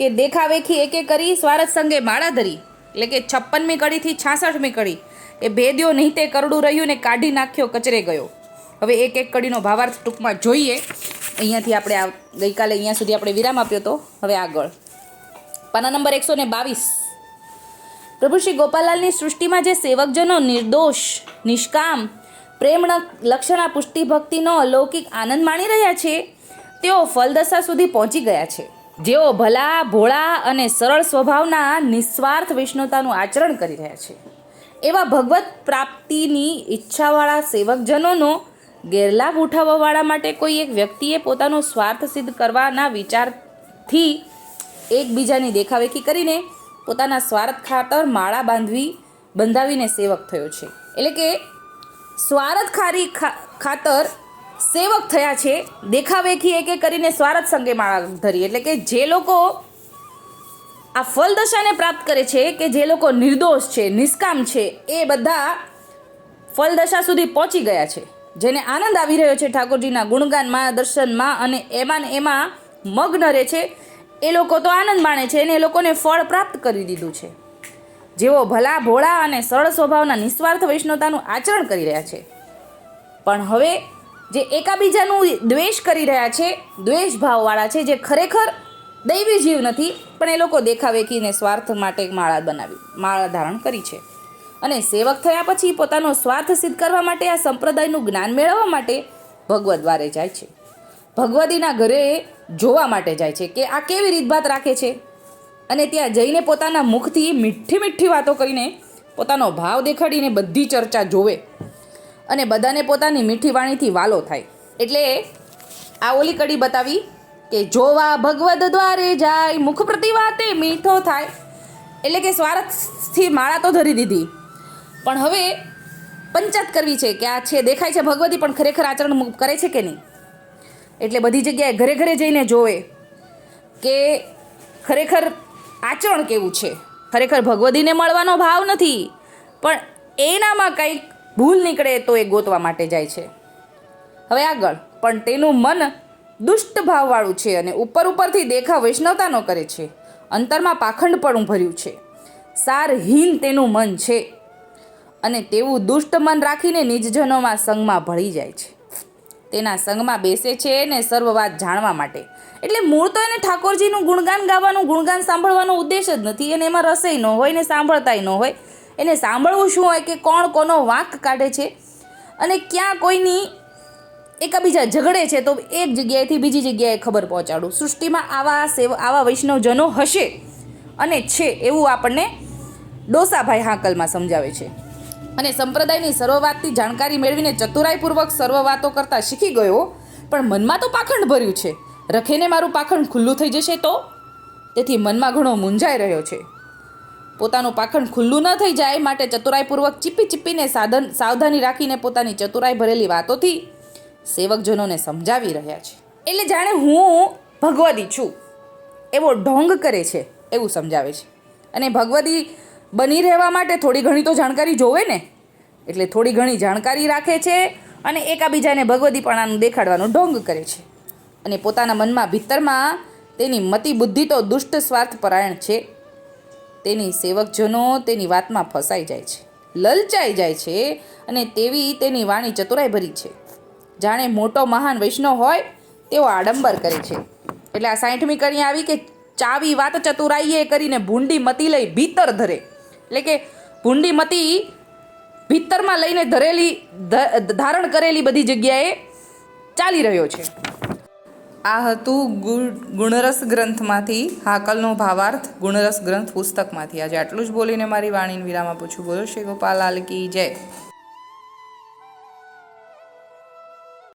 કે દેખાવેખી એકે કરી સ્વારથ સંગે માળા ધરી. એટલે કે છપ્પનમી કડીથી છાસઠમી કડી. એ ભેદ્યો નહીં તે કરડું રહ્યું ને કાઢી નાખ્યો, કચરે ગયો. હવે એક એક કડીનો ભાવાર્થ ટૂંકમાં જોઈએ. અહીંયાથી આપણે આ ગઈકાલે અહીંયા સુધી આપણે વિરામ આપ્યો હતો હવે આગળ. પાના નંબર એકસો ને બાવીસ. પ્રભુ શ્રી ગોપાલાલની સૃષ્ટિમાં જે સેવકજનો નિર્દોષ, નિષ્કામ પ્રેમ લક્ષણા પુષ્ટિ ભક્તિનો અલૌકિક આનંદ માણી રહ્યા છે, તેઓ ફલદશા સુધી પહોંચી ગયા છે. જેઓ ભલા, ભોળા અને સરળ સ્વભાવના નિસ્વાર્થ વિષ્ણુતાનું આચરણ કરી રહ્યા છે. એવા ભગવત પ્રાપ્તિની ઈચ્છાવાળા સેવકજનોનો ગેરલાભ ઉઠાવવાવાળા માટે કોઈ એક વ્યક્તિએ પોતાનો સ્વાર્થ સિદ્ધ કરવાના વિચારથી એકબીજાની દેખાવેખી કરીને પોતાના સ્વાર્થ ખાતર માળા બાંધવી, બંધાવીને સેવક થયો છે. એટલે કે સ્વાર્થ ખારી ખાતર સેવક થયા છે. દેખાવેખી એકે કરીને સ્વાર્થ સંગે માળા ધરી. એટલે કે જે લોકો આ ફલદશાને પ્રાપ્ત કરે છે, કે જે લોકો નિર્દોષ છે, નિષ્કામ છે, એ બધા ફલદશા સુધી પહોંચી ગયા છે. જેને આનંદ આવી રહ્યો છે ઠાકોરજીના ગુણગાનમાં દર્શનમાં અને એમાં એમાં મગ્ન રહે છે. એ લોકો તો આનંદ માણે છે અને એ લોકોને ફળ પ્રાપ્ત કરી દીધું છે. જેઓ ભલા, ભોળા અને સરળ સ્વભાવના નિસ્વાર્થ વૈષ્ણવતાનું આચરણ કરી રહ્યા છે. પણ હવે જે એકાબીજાનું દ્વેષ કરી રહ્યા છે દ્વેષ ભાવવાળા છે, જે ખરેખર દૈવી જીવ નથી, પણ એ લોકો દેખાવેખીને સ્વાર્થ માટે માળા બનાવી, માળા ધારણ કરી છે. અને સેવક થયા પછી પોતાનો સ્વાર્થ સિદ્ધ કરવા માટે આ સંપ્રદાયનું જ્ઞાન મેળવવા માટે ભગવદ દ્વારે જાય છે. ભગવદીના ઘરે જોવા માટે જાય છે કે આ કેવી રીતભાત રાખે છે? અને ત્યાં જઈને પોતાના મુખથી મીઠી મીઠી વાતો કરીને પોતાનો ભાવ દેખાડીને બધી ચર્ચા જોવે. અને બધાને પોતાની મીઠી વાણીથી વાલો થાય. એટલે આ ઓલી કડી બતાવી કે જોવા ભગવદ દ્વારે જાય, મુખ પ્રતિવાતે મીઠો થાય. એટલે કે સ્વાર્થથી માળા તો ધરી દીધી. પણ હવે પંચાત કરવી છે કે આ છે, દેખાય છે ભગવતી, પણ ખરેખર આચરણ કરે છે કે નહીં? એટલે બધી જગ્યાએ ઘરે ઘરે જઈને જોવે કે ખરેખર આચરણ કેવું છે. ખરેખર ભગવતીને મળવાનો ભાવ નથી, પણ એનામાં કંઈક ભૂલ નીકળે તો એ ગોતવા માટે જાય છે. હવે આગળ, પણ તેનું મન દુષ્ટ ભાવવાળું છે અને ઉપર ઉપરથી દેખાવ વૈષ્ણવતાનો કરે છે. અંતરમાં પાખંડપણું ભર્યું છે. સારહીન તેનું મન છે અને તેવું દુષ્ટ મન રાખીને નિજજનોમાં સંગમાં ભળી જાય છે. તેના સંગમાં બેસે છે ને સર્વ વાત જાણવા માટે. એટલે મૂળ તો એને ઠાકોરજીનું ગુણગાન ગાવાનું, ગુણગાન સાંભળવાનો ઉદ્દેશ જ નથી અને એમાં રસેય ન હોય ને સાંભળતાય ન હોય. એને સાંભળવું શું હોય કે કોણ કોનો વાંક કાઢે છે? અને ક્યાં કોઈની એકાબીજા ઝઘડે છે? તો એક જગ્યાએથી બીજી જગ્યાએ ખબર પહોંચાડું. સૃષ્ટિમાં આવા સેવ, આવા વૈષ્ણવજનો હશે અને છે એવું આપણને ડોસાભાઈ હાંકલમાં સમજાવે છે. અને સંપ્રદાયની સર્વવાતની જાણકારી મેળવીને ચતુરાઈપૂર્વક સર્વ વાતો કરતાં શીખી ગયો, પણ મનમાં તો પાખંડ ભર્યું છે. રખેને મારું પાખંડ ખુલ્લું થઈ જશે તો? તેથી મનમાં ઘણો મૂંઝાઈ રહ્યો છે. પોતાનું પાખંડ ખુલ્લું ન થઈ જાય માટે ચતુરાઈપૂર્વક ચીપી ચીપીને સાધન સાવધાની રાખીને પોતાની ચતુરાઈ ભરેલી વાતોથી સેવકજનોને સમજાવી રહ્યા છે. એટલે જાણે હું ભગવદી છું. એવો ઢોંગ કરે છે એવું સમજાવે છે. અને ભગવદી બની રહેવા માટે થોડી ઘણી તો જાણકારી જોવે ને? એટલે થોડી ઘણી જાણકારી રાખે છે અને એકાબીજાને ભગવદીપણાનું દેખાડવાનું ઢોંગ કરે છે. અને પોતાના મનમાં ભીતરમાં તેની મતિ બુદ્ધિ તો દુષ્ટ સ્વાર્થ પરાયણ છે. તેની સેવકજનો તેની વાતમાં ફસાઈ જાય છે, લલચાઈ જાય છે અને તેવી તેની વાણી ચતુરાઈ ભરી છે. જાણે મોટો મહાન વૈષ્ણવ હોય તેવો આડંબર કરે છે. એટલે આ સાઠમી કરી આવી કે ચાવી વાત ચતુરાઈએ કરીને ભૂંડી મતી લઈ ભીતર ધરે. એટલે કે ભૂંડી મતી ભીતરમાં લઈને ધરેલી ધારણ કરેલી બધી જગ્યાએ ચાલી રહ્યો છે. આ હતું ગુણ, ગુણરસ ગ્રંથમાંથી, હાકલનો ભાવાર્થ ગુણરસ ગ્રંથ પુસ્તકમાંથી. આજે આટલું જ બોલીને મારી વાણીને વિરામ આપું છું. બોલો શ્રી ગોપાલ, લાલ કી જય.